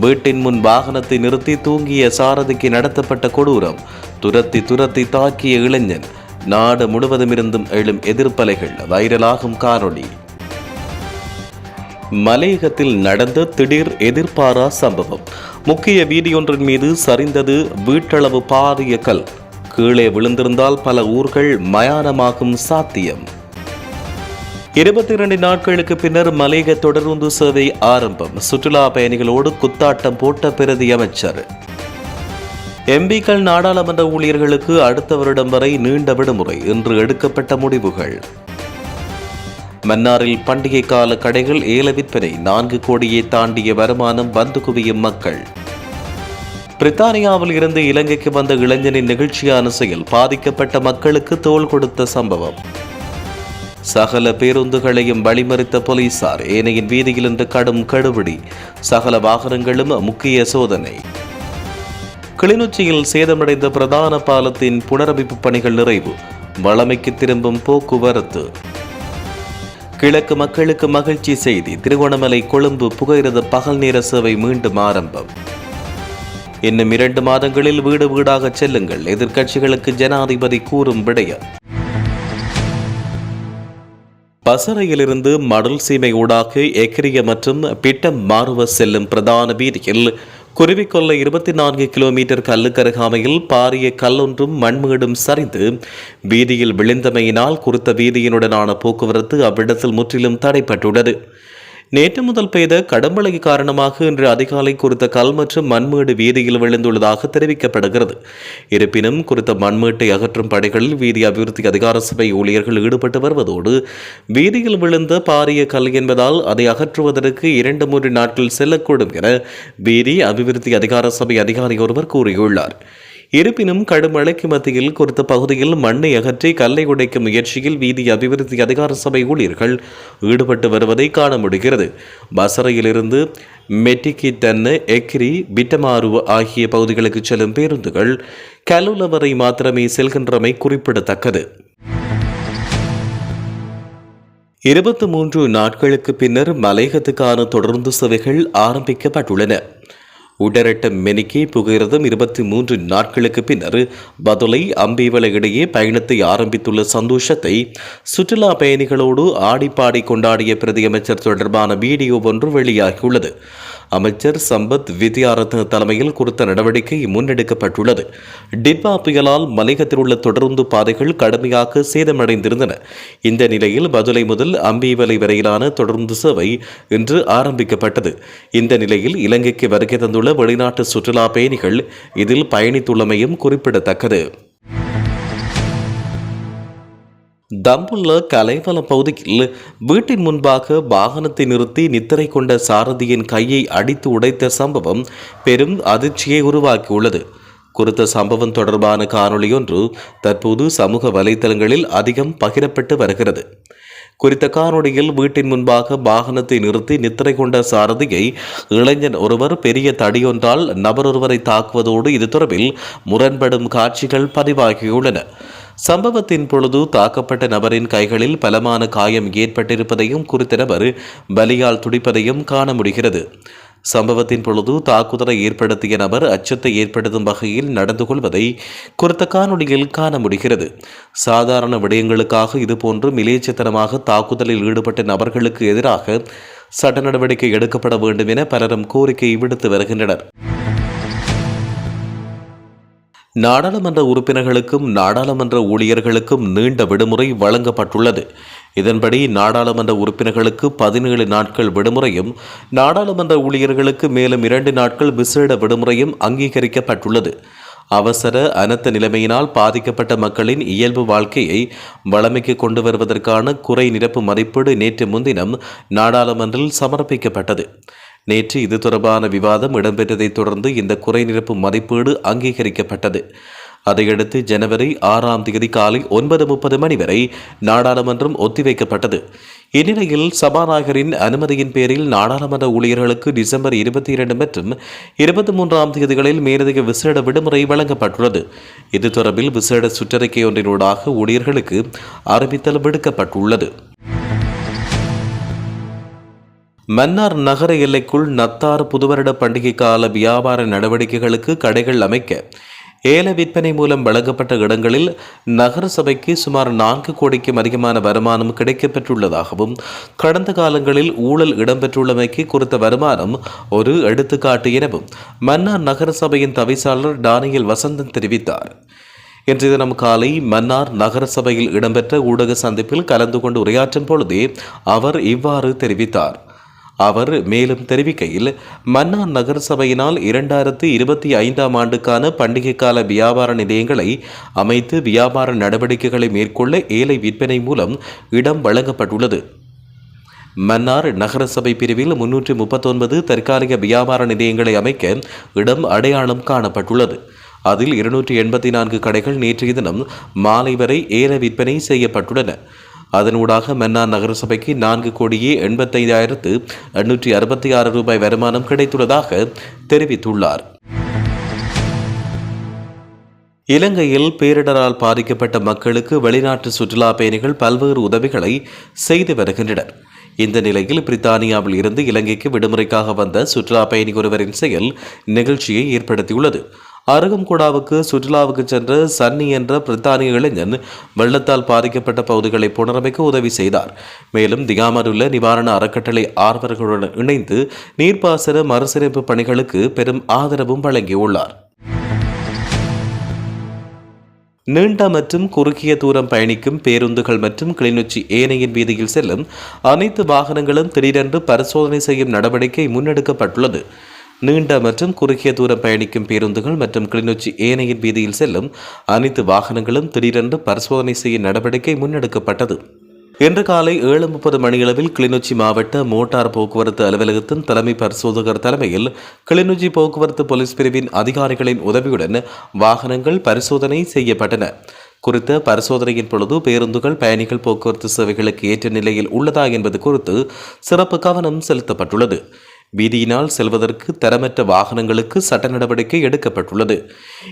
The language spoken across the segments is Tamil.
வீட்டின் முன் வாகனத்தை நிறுத்தி தூங்கிய சாரதிக்கு நடத்தப்பட்ட கொடூரம். துரத்தி துரத்தி தாக்கிய இளைஞன். நாடு முழுவதும் இருந்தும் எழும் எதிர்ப்பலைகள் வைரலாகும் காணொளி. மலையகத்தில் நடந்த திடீர் எதிர்பாரா சம்பவம். முக்கிய வீதியொன்றின் மீது சரிந்தது வீட்டளவு பாரிய கல். கீழே விழுந்திருந்தால் பல ஊர்கள் மயானமாகும் சாத்தியம். இருபத்தி இரண்டு நாட்களுக்கு பின்னர் மலேக தொடருந்து சேவை ஆரம்பம். சுற்றுலா பயணிகளோடு குத்தாட்டம் போட்ட பிரதி அமைச்சர். எம்பிக்கள் நாடாளுமன்ற ஊழியர்களுக்கு அடுத்த வருடம் வரை நீண்ட விடுமுறை. இன்று எடுக்கப்பட்ட முடிவுகள். மன்னாரில் பண்டிகை கால கடைகள் ஏல விற்பனை. நான்கு கோடியை தாண்டிய வருமானம் வந்து குவியும் மக்கள். பிரித்தானியாவில் இருந்து இலங்கைக்கு வந்த இளைஞனின் நிகழ்ச்சியான செயல் பாதிக்கப்பட்ட மக்களுக்கு தோள் கொடுத்த சம்பவம். சகல பேருந்துகளையும் வழிமறித்த போலீசார் ஏனையின் வீதியில் இன்று கடும் கடுபிடி. சகல வாகனங்களும் முக்கிய சோதனை. கிளிநொச்சியில் சேதமடைந்த பிரதான பாலத்தின் புனரமைப்பு பணிகள் நிறைவு. வளமைக்கு திரும்பும் போக்குவரத்து. கிழக்கு மக்களுக்கு மகிழ்ச்சி செய்தி. திருகோணமலை கொழும்பு புகையிரத பகல் நேர சேவை மீண்டும் ஆரம்பம். இன்னும் இரண்டு மாதங்களில் வீடு வீடாக செல்லுங்கள். எதிர்க்கட்சிகளுக்கு ஜனாதிபதி கூறும் விடயம். பசறையிலிருந்து மடல் சீமை ஊடாக எக்கிரிய மற்றும் பிட்டம் மாறுவ செல்லும் பிரதான வீதியில் குருவிக்கொள்ள இருபத்தி நான்கு கிலோமீட்டர் கல்லுக்கருகாமையில் பாரிய கல்லொன்றும் மண்மேடும் சரிந்து வீதியில் விழுந்தமையினால் குறித்த வீதியினுடனான போக்குவரத்து அவ்விடத்தில் முற்றிலும் தடைப்பட்டுள்ளது நேற்று முதல் பெய்த கடுமழை காரணமாக இன்று அதிகாலை குறித்த கல் மற்றும் மண்மேடு வீதியில் விழுந்துள்ளதாக தெரிவிக்கப்படுகிறது. இருப்பினும் குறித்த மண்மேட்டை அகற்றும் பணிகளில் வீதி அபிவிருத்தி அதிகார சபை ஊழியர்கள் ஈடுபட்டு வருவதோடு வீதியில் விழுந்த பாரிய கல் என்பதால் அதை அகற்றுவதற்கு இரண்டு மூன்று நாட்கள் செல்லக்கூடும் என வீதி அபிவிருத்தி அதிகார சபை அதிகாரி ஒருவர் கூறியுள்ளார். இருப்பினும் கடும் மழைக்கு மத்தியில் குறித்த பகுதியில் மண்ணை அகற்றி கல்லை உடைக்கும் முயற்சியில் வீதி அபிவிருத்தி அதிகார சபை ஊழியர்கள் ஈடுபட்டு வருவதை காண முடிகிறது. பசறையிலிருந்து மெட்டிகிட்டன்னு எக்ரி பிட்டமாரு ஆகிய பகுதிகளுக்கு செல்லும் பேருந்துகள் கலுல வரை மாத்திரமே செல்கின்றமை குறிப்பிடத்தக்கது. இருபத்தி மூன்று நாட்களுக்கு பின்னர் மலையகத்துக்கான தொடர்ந்து சேவைகள் ஆரம்பிக்கப்பட்டுள்ளன. உடரட்ட மெனிக்கே புகையிரதம் இருபத்தி மூன்று நாட்களுக்கு பின்னர் பதுளை அம்பிவள இடையே பயணத்தை ஆரம்பித்துள்ள சந்தோஷத்தை சுற்றுலா பயணிகளோடு ஆடிப்பாடி கொண்டாடிய பிரதியமைச்சர் தொடர்பான வீடியோ ஒன்று வெளியாகியுள்ளது. அமைச்சர் சம்பத் வித்யாரத்ன தலைமையில் குறித்த நடவடிக்கை முன்னெடுக்கப்பட்டுள்ளது. டிட்வா புயலால் மலையகத்தில் உள்ள தொடருந்து பாதைகள் கடுமையாக சேதமடைந்திருந்தன. இந்த நிலையில் பதுளை முதல் அம்பிவலை வரையிலான தொடருந்து சேவை இன்று ஆரம்பிக்கப்பட்டது. இந்த நிலையில் இலங்கைக்கு வருகை தந்துள்ள வெளிநாட்டு சுற்றுலா பயணிகள் இதில் பயணித்துள்ளமையும் குறிப்பிடத்தக்கது. தம்புள்ள கலைவல பகுதியில் வீட்டின் முன்பாக வாகனத்தை நிறுத்தி நித்திரை கொண்ட சாரதியின் கையை அடித்து உடைத்த சம்பவம் பெரும் அதிர்ச்சியை உருவாக்கியுள்ளது. குறித்த சம்பவம் தொடர்பான காணொளியொன்று தற்போது சமூக வலைதளங்களில் அதிகம் பகிரப்பட்டு வருகிறது. குறித்த காணொளியில் வீட்டின் முன்பாக வாகனத்தை நிறுத்தி நித்திரை கொண்ட சாரதியை இளைஞன் ஒருவர் பெரிய தடியொன்றால் நபர் ஒருவரை தாக்குவதோடு இது தொடர்பில் முரண்படும் காட்சிகள் பதிவாகியுள்ளன. சம்பவத்தின் பொழுது தாக்கப்பட்ட நபரின் கைகளில் பலமான காயம் ஏற்பட்டிருப்பதையும் குறித்த நபர் பலியால் துடிப்பதையும் காண முடிகிறது. சம்பவத்தின் பொழுது தாக்குதலை ஏற்படுத்திய நபர் அச்சத்தை ஏற்படுத்தும் வகையில் நடந்து கொள்வதை குறித்த காணொலியில் காண முடிகிறது. சாதாரண விடயங்களுக்காக இதுபோன்று மிலேச்சத்தனமாக தாக்குதலில் ஈடுபட்ட நபர்களுக்கு எதிராக சட்ட நடவடிக்கை எடுக்கப்பட வேண்டும் என பலரும் கோரிக்கை விடுத்து வருகின்றனர். நாடாளுமன்ற உறுப்பினர்களுக்கும் நாடாளுமன்ற ஊழியர்களுக்கும் நீண்ட விடுமுறை வழங்கப்பட்டுள்ளது. இதன்படி நாடாளுமன்ற உறுப்பினர்களுக்கு பதினேழு நாட்கள் விடுமுறையும் நாடாளுமன்ற ஊழியர்களுக்கு மேலும் இரண்டு நாட்கள் விசேட விடுமுறையும் அங்கீகரிக்கப்பட்டுள்ளது. அவசர அனர்த்த நிலைமையினால் பாதிக்கப்பட்ட மக்களின் இயல்பு வாழ்க்கையை வளமைக்கு கொண்டு வருவதற்கான குறை நிரப்பு மதிப்பீடு நேற்று முன்தினம் நாடாளுமன்றில் சமர்ப்பிக்கப்பட்டது. நேற்று இது தொடர்பான விவாதம் இடம்பெற்றதைத் தொடர்ந்து இந்த குறைநிரப்பு மதிப்பீடு அங்கீகரிக்கப்பட்டது. அதையடுத்து ஜனவரி ஆறாம் தேதி காலை ஒன்பது முப்பது மணி வரை நாடாளுமன்றம் ஒத்திவைக்கப்பட்டது. இந்நிலையில் சபாநாயகரின் அனுமதியின் பேரில் நாடாளுமன்ற ஊழியர்களுக்கு டிசம்பர் இருபத்தி இரண்டு மற்றும் இருபத்தி மூன்றாம் தேதிகளில் மேலதிக விசேட விடுமுறை வழங்கப்பட்டுள்ளது. இது தொடர்பில் விசேட சுற்றறிக்கை ஒன்றினூடாக ஊழியர்களுக்கு அறிவித்தல் விடுக்கப்பட்டுள்ளது. மன்னார் நகர எல்லைக்குள் நத்தார் புதுவருட பண்டிகை கால வியாபார நடவடிக்கைகளுக்கு கடைகள் அமைக்க ஏல விற்பனை மூலம் வழங்கப்பட்ட இடங்களில் நகர சபைக்கு சுமார் நான்கு கோடிக்கும் அதிகமான வருமானம் கிடைக்கப்பெற்றுள்ளதாகவும் கடந்த காலங்களில் ஊழல் இடம்பெற்றுள்ளமைக்கு குறித்த வருமானம் ஒரு எடுத்துக்காட்டு எனவும் மன்னார் நகர சபையின் தவிசாளர் டானியல் வசந்தன் தெரிவித்தார். இன்றைய தினம் காலை மன்னார் நகர சபையில் இடம்பெற்ற ஊடக சந்திப்பில் கலந்து கொண்டு உரையாற்றும் பொழுதே அவர் இவ்வாறு தெரிவித்தார். அவர் மேலும் தெரிவிக்கையில் மன்னார் நகர சபையினால் இரண்டாயிரத்து இருபத்தி ஐந்தாம் ஆண்டுக்கான பண்டிகை கால வியாபார நிலையங்களை அமைத்து வியாபார நடவடிக்கைகளை மேற்கொள்ள ஏலை விற்பனை மூலம் இடம் வழங்கப்பட்டுள்ளது. மன்னார் நகரசபை பிரிவில் முன்னூற்றி முப்பத்தொன்பது தற்காலிக வியாபார நிலையங்களை அமைக்க இடம் அடையாளம் காணப்பட்டுள்ளது. அதில் இருநூற்றி எண்பத்தி நான்கு கடைகள் நேற்றைய தினம் மாலை வரை ஏல விற்பனை செய்யப்பட்டுள்ளன. அதனூடாக மன்னார் நகரசபைக்கு நான்கு கோடியே எண்பத்தைந்தாயிரத்து எண்ணூற்றி அறுபத்தி ஆறு ரூபாய் வருமானம் கிடைத்துள்ளதாக தெரிவித்துள்ளார். இலங்கையில் பேரிடரால் பாதிக்கப்பட்ட மக்களுக்கு வெளிநாட்டு சுற்றுலா பயணிகள் பல்வேறு உதவிகளை செய்து வருகின்றனர். இந்த நிலையில் பிரித்தானியாவில் இருந்து இலங்கைக்கு விடுமுறைக்காக வந்த சுற்றுலா பயணி ஒருவரின் செயல் நிகழ்ச்சியை ஏற்படுத்தியுள்ளது. அருகம்குடாவுக்கு சுற்றுலாவுக்கு சென்ற சன்னி என்ற பிரித்தானிய இளைஞன் வெள்ளத்தால் பாதிக்கப்பட்ட பகுதிகளை புனரமைக்க உதவி செய்தார். மேலும் திகாமருள்ள நிவாரண அறக்கட்டளை ஆர்வலர்களுடன் இணைந்து நீர்ப்பாசன மறுசீரமைப்பு பணிகளுக்கு பெரும் ஆதரவும் வழங்கியுள்ளார். நீண்ட மற்றும் குறுகிய தூரம் பயணிக்கும் பேருந்துகள் மற்றும் கிளிநொச்சி ஏனையின் வீதியில் செல்லும் அனைத்து வாகனங்களும் திடீரென்று பரிசோதனை செய்யும் நடவடிக்கை முன்னெடுக்கப்பட்டுள்ளது. நீண்ட மற்றும் குறுகிய தூரம் பயணிக்கும் பேருந்துகள் மற்றும் கிளிநொச்சி ஏனையின் வீதியில் செல்லும் அனைத்து வாகனங்களும் திடீரென்று பரிசோதனை செய்யும் நடவடிக்கை முன்னெடுக்கப்பட்டது. இன்று காலை ஏழு முப்பது மணியளவில் கிளிநொச்சி மாவட்ட மோட்டார் போக்குவரத்து அலுவலகத்தின் தலைமை பரிசோதகர் தலைமையில் கிளிநொச்சி போக்குவரத்து போலீஸ் பிரிவின் அதிகாரிகளின் உதவியுடன் வாகனங்கள் பரிசோதனை செய்யப்பட்டன. குறித்த பரிசோதனையின் பொழுது பேருந்துகள் பயணிகள் போக்குவரத்து சேவைகளுக்கு ஏற்ற நிலையில் உள்ளதா என்பது குறித்து சிறப்பு கவனம் செலுத்தப்பட்டுள்ளது. வீதியினால் செல்வதற்கு தரமற்ற வாகனங்களுக்கு சட்ட நடவடிக்கை எடுக்கப்பட்டுள்ளது.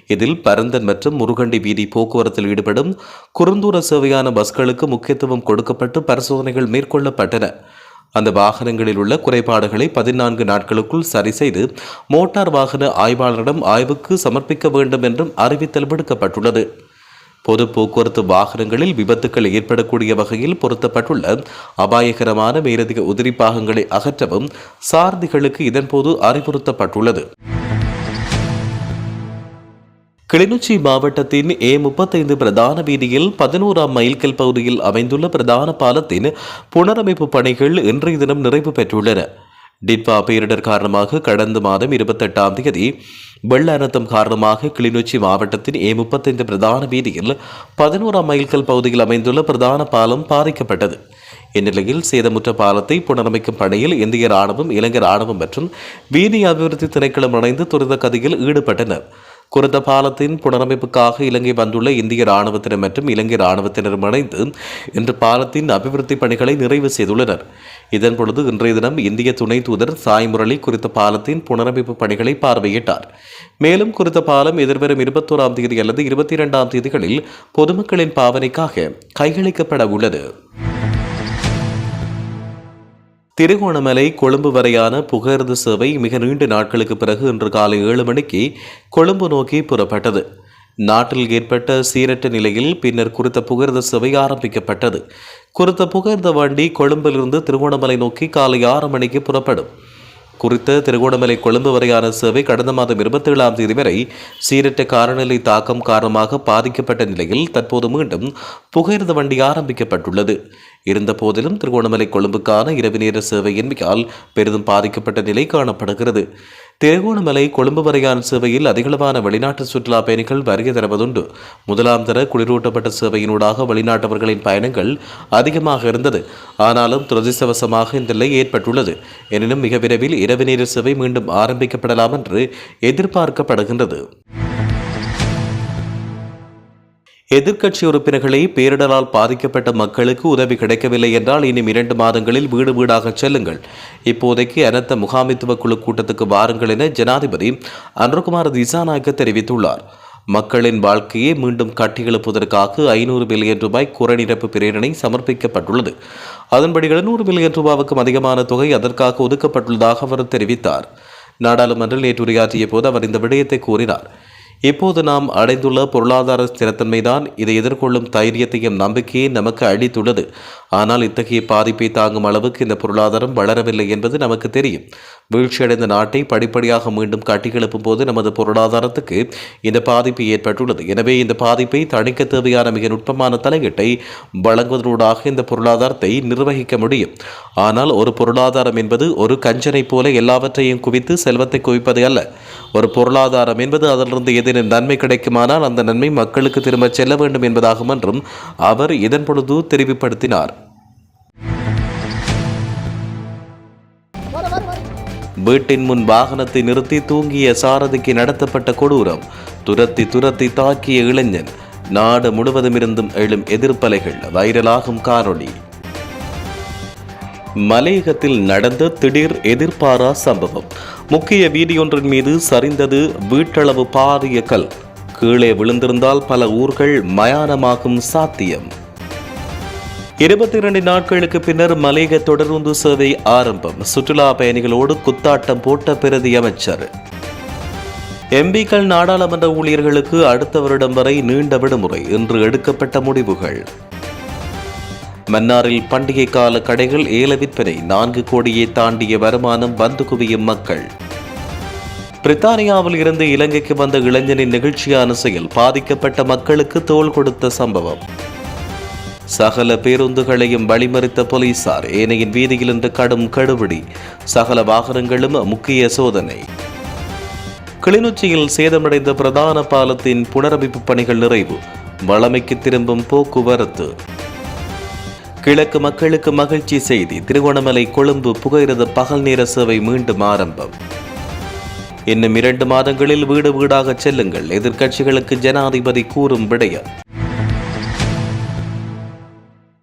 இதில் பரந்தன் மற்றும் முருகண்டி வீதி போக்குவரத்தில் ஈடுபடும் குறுந்தூர சேவையான பஸ்களுக்கு முக்கியத்துவம் கொடுக்கப்பட்டு பரிசோதனைகள் மேற்கொள்ளப்பட்டன. அந்த வாகனங்களில் உள்ள குறைபாடுகளை பதினான்கு நாட்களுக்குள் சரி செய்து மோட்டார் வாகன ஆய்வாளரிடம் ஆய்வுக்கு சமர்ப்பிக்க வேண்டும் என்றும் அறிவித்தல் விடுக்கப்பட்டுள்ளது. பொது போக்குவரத்து வாகனங்களில் விபத்துக்கள் ஏற்படக்கூடிய வகையில் பொருத்தப்பட்டுள்ள அபாயகரமான மேலதிக உதிரி பாகங்களை அகற்றவும் சாரதிகளுக்கு இதன்போது அறிவுறுத்தப்பட்டுள்ளது. கிளிநொச்சி மாவட்டத்தின் ஏ முப்பத்தைந்து பிரதான வீதியில் பதினோராம் மைல்கல் பகுதியில் அமைந்துள்ள பிரதான பாலத்தின் புனரமைப்பு பணிகள் இன்றைய தினம் நிறைவு பெற்றுள்ளன. டிட்வா பேரிடர் காரணமாக கடந்த மாதம் இருபத்தெட்டாம் தேதி வெள்ள அனர்த்தம் காரணமாக கிளிநொச்சி மாவட்டத்தின் ஏ முப்பத்தைந்து பிரதான வீதியில் பதினோராம் மைல்கல் பகுதியில் அமைந்துள்ள பிரதான பாலம் பாதிக்கப்பட்டது. இந்நிலையில் சேதமுற்ற பாலத்தை புனரமைக்கும் பணியில் இந்திய ராணுவம் இலங்கை ராணுவம் மற்றும் வீதி அபிவிருத்தி திணைக்களம் இணைந்து துரித கதியில் ஈடுபட்டனர். குறித்த பாலத்தின் புனரமைப்புக்காக இலங்கை வந்துள்ள இந்திய ராணுவத்தினர் மற்றும் இலங்கை ராணுவத்தினரும் இணைந்து இன்று பாலத்தின் அபிவிருத்தி பணிகளை நிறைவு செய்துள்ளனர். இதன் பொழுது இன்றைய தினம் இந்திய துணை தூதர் சாய் முரளி குறித்த பாலத்தின் புனரமைப்பு பணிகளை பார்வையிட்டார். மேலும் குறித்த பாலம் எதிர்வரும் இருபத்தோராம் தேதி அல்லது இருபத்தி இரண்டாம் தேதிகளில் பொதுமக்களின் பாவனைக்காக கையளிக்கப்பட உள்ளது. திருகோணமலை கொழும்பு வரையான புகையிரத சேவை மிக நீண்ட நாட்களுக்கு பிறகு இன்று காலை ஏழு மணிக்கு கொழும்பு நோக்கி புறப்பட்டது. நாட்டில் ஏற்பட்ட சீரற்ற நிலையில் பின்னர் குறித்த புகையிரத சேவை ஆரம்பிக்கப்பட்டது. குறித்த புகையிரத வண்டி கொழும்பிலிருந்து திருகோணமலை நோக்கி காலை ஆறு மணிக்கு புறப்படும். குறித்த திருகோணமலை கொழும்பு வரையான சேவை கடந்த மாதம் இருபத்தி ஏழாம் தேதி வரை சீரற்ற காலநிலை தாக்கம் காரணமாக பாதிக்கப்பட்ட நிலையில் தற்போது மீண்டும் புகையிரத வண்டி ஆரம்பிக்கப்பட்டுள்ளது. இருந்த போதிலும் திருகோணமலை கொழும்புக்கான இரவு நேர என்பால் பெரிதும் பாதிக்கப்பட்ட நிலை காணப்படுகிறது. திருகோணமலை கொழும்பு வரையான சேவையில் அதிகளவான வெளிநாட்டு சுற்றுலா பயணிகள் வருகை தருவதுண்டு. முதலாம் தர குளிரூட்டப்பட்ட சேவையினூடாக வெளிநாட்டவர்களின் பயணங்கள் அதிகமாக இருந்தது. ஆனாலும் துரதிசவசமாக இந்த நிலை ஏற்பட்டுள்ளது. எனினும் மிக விரைவில் இரவு நேர சேவை மீண்டும் ஆரம்பிக்கப்படலாம் என்று எதிர்பார்க்கப்படுகின்றது. எதிர்க்கட்சி உறுப்பினர்களே பேரிடரால் பாதிக்கப்பட்ட மக்களுக்கு உதவி கிடைக்கவில்லை என்றால் இனி இரண்டு மாதங்களில் வீடு வீடாக செல்லுங்கள். இப்போதைக்கு அனர்த்த முகாமித்துவ குழு கூட்டத்துக்கு வாருங்கள் என ஜனாதிபதி அன்ருகுமார் திசாநாயக்க தெரிவித்துள்ளார். மக்களின் வாழ்க்கையை மீண்டும் கட்டியெழுப்புவதற்காக ஐநூறு பில்லியன் ரூபாய் குறைநிரப்பு பிரேரணை சமர்ப்பிக்கப்பட்டுள்ளது. அதன்படி எழுநூறு பில்லியன் ரூபாவுக்கும் அதிகமான தொகை அதற்காக ஒதுக்கப்பட்டுள்ளதாக அவர் தெரிவித்தார். நாடாளுமன்றில் நேற்று உரையாற்றிய போது அவர் இந்த விடயத்தை கூறினார். இப்போது நாம் அடைந்துள்ள பொருளாதார ஸ்திரத்தன்மைதான் இதை எதிர்கொள்ளும் தைரியத்தையும் நம்பிக்கையை நமக்கு அளித்துள்ளது. ஆனால் இத்தகைய பாதிப்பை தாங்கும் அளவுக்கு இந்த பொருளாதாரம் வளரவில்லை என்பது நமக்கு தெரியும். வீழ்ச்சியடைந்த நாட்டை படிப்படியாக மீண்டும் கட்டிக்கெழுப்பும் போது நமது பொருளாதாரத்துக்கு இந்த பாதிப்பு ஏற்பட்டுள்ளது. எனவே இந்த பாதிப்பை தணிக்க தேவையான மிக நுட்பமான தலையீட்டை வழங்குவதனூடாக இந்த பொருளாதாரத்தை நிர்வகிக்க முடியும். ஆனால் ஒரு பொருளாதாரம் என்பது ஒரு கஞ்சனை போல எல்லாவற்றையும் குவித்து செல்வத்தை குவிப்பது அல்ல. ஒரு பொருளாதாரம் என்பது அதிலிருந்து ஏதேனும் நன்மை கிடைக்குமானால் அந்த நன்மை மக்களுக்கு திரும்பச் செல்ல வேண்டும் என்பதாகும் என்றும் அவர் இதன் பொழுது தெரிவுபடுத்தினார். வீட்டின் முன் வாகனத்தை நிறுத்தி தூங்கிய சாரதிக்கு நடத்தப்பட்ட கொடூரம். துரத்தி துரத்தி தாக்கிய இளைஞன். நாடு முழுவதுமிருந்தும் எழும் எதிர்ப்பலைகள். வைரலாகும் காணொளி. மலையகத்தில் நடந்த திடீர் எதிர்பாரா சம்பவம். முக்கிய வீதியொன்றின் மீது சரிந்தது வீட்டளவு பாரிய கல். கீழே விழுந்திருந்தால் பல ஊர்கள் மயானமாகும் சாத்தியம். இருபத்தி இரண்டு நாட்களுக்கு பின்னர் மலையக தொடருந்து சேவை ஆரம்பம். சுற்றுலா பயணிகளோடு குத்தாட்டம் போட்ட பிரதி அமைச்சர். எம்பிக்கள் நாடாளுமன்ற ஊழியர்களுக்கு அடுத்த வருடம் வரை நீண்ட விடுமுறை. இன்று எடுக்கப்பட்ட முடிவுகள். மன்னாரில் பண்டிகை கால கடைகள் ஏல விற்பனை நான்கு கோடியை தாண்டிய வருமானம் வந்து குவியும் மக்கள். பிரித்தானியாவில் இருந்து இலங்கைக்கு வந்த இளைஞனின் நிகழ்ச்சியான செயல் பாதிக்கப்பட்ட மக்களுக்கு தோல் கொடுத்த சம்பவம். சகல பேருந்துகளையும் வழிமறித்த போலீசார் ஏனையின் வீதியில் இன்று கடும் கடுபிடி சகல வாகனங்களும் முக்கிய சோதனை. கிளிநொச்சியில் சேதமடைந்த பிரதான பாலத்தின் புனரமைப்பு பணிகள் நிறைவு வளமைக்கு திரும்பும் போக்குவரத்து. கிழக்கு மக்களுக்கு மகிழ்ச்சி செய்தி. திருகோணமலை கொழும்பு புகையிரத பகல் நேர சேவை மீண்டும் ஆரம்பம். இன்னும் இரண்டு மாதங்களில் வீடு வீடாக செல்லுங்கள். எதிர்க்கட்சிகளுக்கு ஜனாதிபதி கூறும் விடயம்.